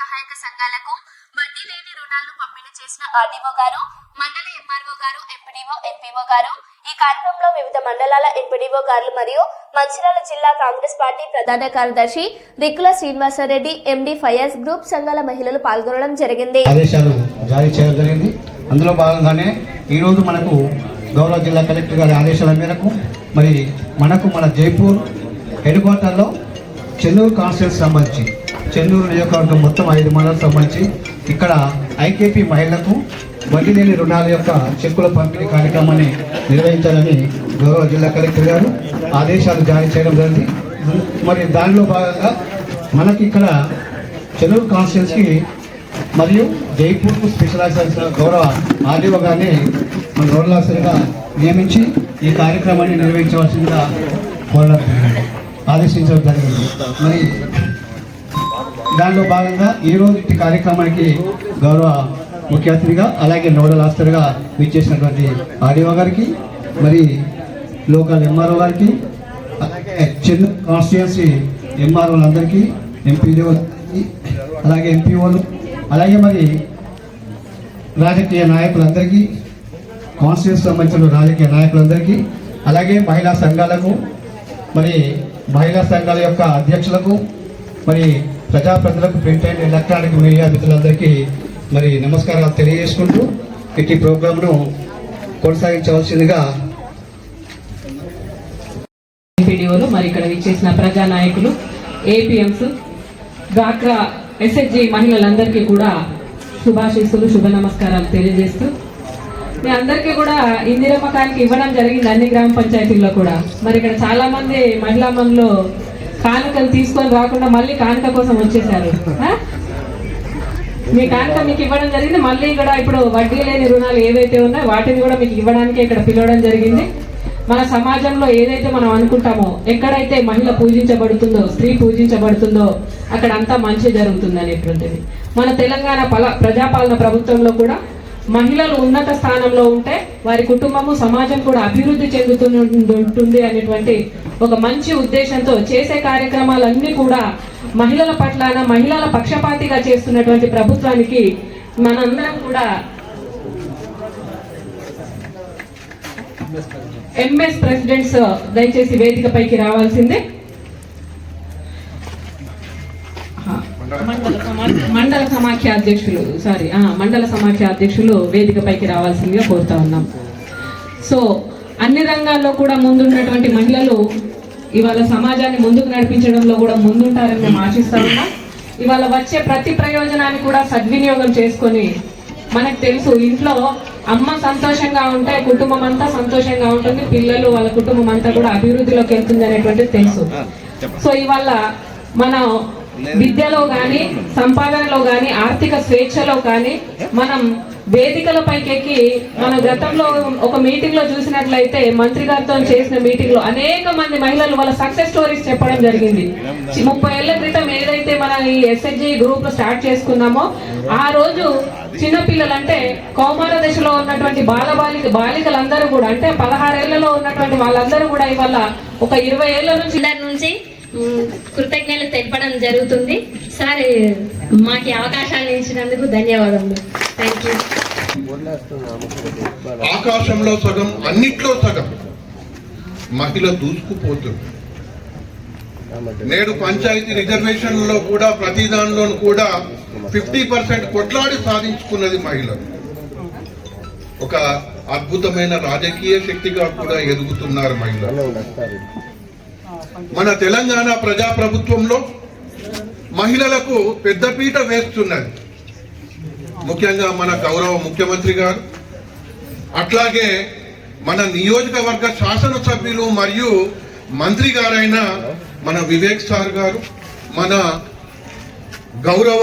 సహాయక సంఘాలకు వడ్డీ లేని రుణాలను పంపిణీ చేసిన ఆర్డీఓ గారు మండల ఎంఆర్ఓ గారు ఎంపీడీఓ ఎంపీఓ గారు ఈ కార్యక్రమంలో వివిధ మండలాల ఎంపీడీఓ గారు మరియు మంచిర్యాల జిల్లా కాంగ్రెస్ పార్టీ ప్రధాన కార్యదర్శి రిక్కుల శ్రీనివాసరెడ్డి ఎండి ఫయాజ్ గ్రూప్ సంఘాల మహిళలు పాల్గొనడం జరిగింది. ఆదేశాలు జారీ చేయడం జరిగింది. అందులో భాగంగానే ఈరోజు మనకు గౌరవ జిల్లా కలెక్టర్ గారి ఆదేశాల మేరకు మరి మనకు మన జైపూర్ హెడ్ క్వార్టర్లో చెన్నూరు కాన్స్టిట్యూన్స్ సంబంధించి చెన్నూరు నియోజకవర్గం మొత్తం ఐదు మండలాలకు సంబంధించి ఇక్కడ ఐకేపీ మహిళలకు వడ్డీ లేని రుణాల యొక్క చెక్కుల పంపిణీ కార్యక్రమాన్ని నిర్వహించాలని గౌరవ జిల్లా కలెక్టర్ గారు ఆదేశాలు జారీ చేయడం జరిగింది. మరి దానిలో భాగంగా మనకి ఇక్కడ చెన్నూరు కాన్స్టిట్యున్సీకి మరియు జైపూర్ స్పెషలైజ్ గౌరవ ఆర్డీఓ గారిని మన రోడ్ల ఆఫీసర్గా నియమించి ఈ కార్యక్రమాన్ని నిర్వహించవలసిందిగా కోరడం ఆదేశించడం జరిగింది. మరి దానిలో భాగంగా ఈ రోజు కార్యక్రమానికి గౌరవ ముఖ్య అతిథిగా అలాగే నోడల్ ఆఫీసర్గా విచ్చేసినటువంటి ఆర్డీఓ గారికి మరి లోకల్ ఎంఆర్ఓ గారికి అలాగే చిన్న కాన్స్టిట్యున్సీ ఎంఆర్ఓలందరికీ ఎంపీడీఓ అలాగే ఎంపీఓలు అలాగే మరి రాజకీయ నాయకులందరికీ కాన్స్టిట్యూన్స్ సంబంధించిన రాజకీయ నాయకులందరికీ అలాగే మహిళా సంఘాలకు మరి మహిళా సంఘాల యొక్క అధ్యక్షులకు మరి ప్రజాప్రతినిధులకు ప్రింట్ అండ్ ఎలక్ట్రానిక్ మీడియా మిత్రులందరికీ మరి నమస్కారాలు తెలియజేసుకుంటూ ఇట్టి ప్రోగ్రాంను కొనసాగించవలసిందిగా ఎంపీడీఓలు మరి ఇక్కడ విచ్చేసిన ప్రజా నాయకులు ఏపీఎంస్ డ్వాక్రా ఎస్హెచ్జి మహిళలందరికీ కూడా శుభాశీస్సులు శుభ నమస్కారాలు తెలియజేస్తూ మీ అందరికీ కూడా ఇందిరమ్మకానికి ఇవ్వడం జరిగింది అన్ని గ్రామ పంచాయతీల్లో కూడా. మరి ఇక్కడ చాలామంది మహిళా మనులు కానుకలు తీసుకొని రాకుండా మళ్ళీ కానుక కోసం వచ్చేసారు. మీ కానుక మీకు ఇవ్వడం జరిగింది. మళ్ళీ కూడా ఇప్పుడు వడ్డీ లేని రుణాలు ఏవైతే ఉన్నాయో వాటిని కూడా మీకు ఇవ్వడానికి ఇక్కడ పిలవడం జరిగింది. మన సమాజంలో ఏదైతే మనం అనుకుంటామో ఎక్కడైతే మహిళ పూజించబడుతుందో స్త్రీ పూజించబడుతుందో అక్కడ అంతా మంచి జరుగుతుంది అనేటువంటిది మన తెలంగాణ పల ప్రజాపాలన ప్రభుత్వంలో కూడా మహిళలు ఉన్నత స్థానంలో ఉంటే వారి కుటుంబము సమాజం కూడా అభివృద్ధి చెందుతుంటుంది అనేటువంటి ఒక మంచి ఉద్దేశంతో చేసే కార్యక్రమాలన్నీ కూడా మహిళల పట్ల మహిళల పక్షపాతిగా చేస్తున్నటువంటి ప్రభుత్వానికి మనందరం కూడా ఎంఎస్ ప్రెసిడెంట్స్ దయచేసి వేదికపైకి రావాల్సిందే ఆ, మండల సమా- మండల సమాఖ్య అధ్యక్షులు సారీ ఆ, మండల సమాఖ్య అధ్యక్షులు వేదికపైకి రావాల్సిందిగా కోరుతా ఉన్నాం. సో అన్ని రంగాల్లో కూడా ముందున్నటువంటి మహిళలు ఇవాళ సమాజాన్ని ముందుకు నడిపించడంలో కూడా ముందుంటారని మేము ఆశిస్తా ఉన్నాం. ఇవాళ వచ్చే ప్రతి ప్రయోజనాన్ని కూడా సద్వినియోగం చేసుకొని మనకు తెలుసు ఇంట్లో అమ్మ సంతోషంగా ఉంటే కుటుంబం అంతా సంతోషంగా ఉంటుంది పిల్లలు వాళ్ళ కుటుంబం అంతా కూడా అభివృద్ధిలోకి వెళ్తుంది అనేటువంటిది తెలుసు సో ఇవాళ మనం విద్యలో కానీ సంపాదనలో కానీ ఆర్థిక స్వేచ్ఛలో కానీ మనం వేదికల పైకెక్కి మన గతంలో ఒక మీటింగ్లో చూసినట్లయితే మంత్రి గారితో చేసిన మీటింగ్లో అనేక మంది మహిళలు వాళ్ళ సక్సెస్ స్టోరీస్ చెప్పడం జరిగింది. ముప్పై ఏళ్ళ క్రితం ఏదైతే మన ఈ ఎస్హెచ్జి గ్రూప్ స్టార్ట్ చేసుకున్నామో ఆ రోజు చిన్నపిల్లలు అంటే కౌమార దశలో ఉన్నటువంటి బాలబాలిక బాలికలందరూ కూడా అంటే పదహారేళ్ళలో ఉన్నటువంటి వాళ్ళందరూ కూడా ఇవాళ ఒక ఇరవై ఏళ్ళ నుంచి నుంచి కృతజ్ఞతలు తెలపడం జరుగుతుంది. సార్ మాకు అవకాశాన్ని ఇచ్చినందుకు ధన్యవాదములు. థ్యాంక్ యూ ఆకాశంలో సగం అన్నిట్లో సగం మహిళ దూసుకుపోతుంది. నేడు పంచాయతీ రిజర్వేషన్లో కూడా ప్రతి దానిలోనూ కూడా ఫిఫ్టీ పర్సెంట్ కొట్లాడి సాధించుకున్నది మహిళలు. ఒక అద్భుతమైన రాజకీయ శక్తిగా కూడా ఎదుగుతున్నారు మహిళలు. మన తెలంగాణ ప్రజాప్రభుత్వంలో మహిళలకు పెద్దపీట వేస్తున్నది. ముఖ్యంగా మన గౌరవ ముఖ్యమంత్రి గారు. అట్లాగే మన నియోజకవర్గ శాసనసభ్యులు మరియు మంత్రి గారైన మన వివేక్ సార్ గారు మన గౌరవ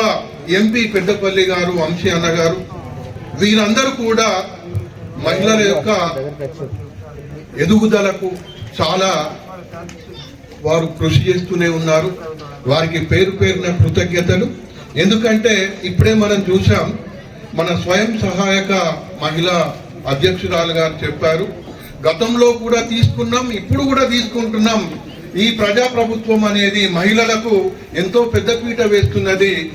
ఎంపీ పెద్దపల్లి గారు వంశీ అన్న గారు వీరందరూ కూడా మహిళల యొక్క ఎదుగుదలకు చాలా వారు కృషి చేస్తూనే ఉన్నారు. వారికి పేరు పేరున కృతజ్ఞతలు. ఎందుకంటే ఇప్పుడే మనం చూసాం మన స్వయం సహాయక మహిళా అధ్యక్షురాలు గారు చెప్పారు గతంలో కూడా తీసుకున్నాం ఇప్పుడు కూడా తీసుకుంటున్నాం. ఈ ప్రజాప్రభుత్వం అనేది మహిళలకు ఎంతో పెద్దపీట వేస్తున్నది.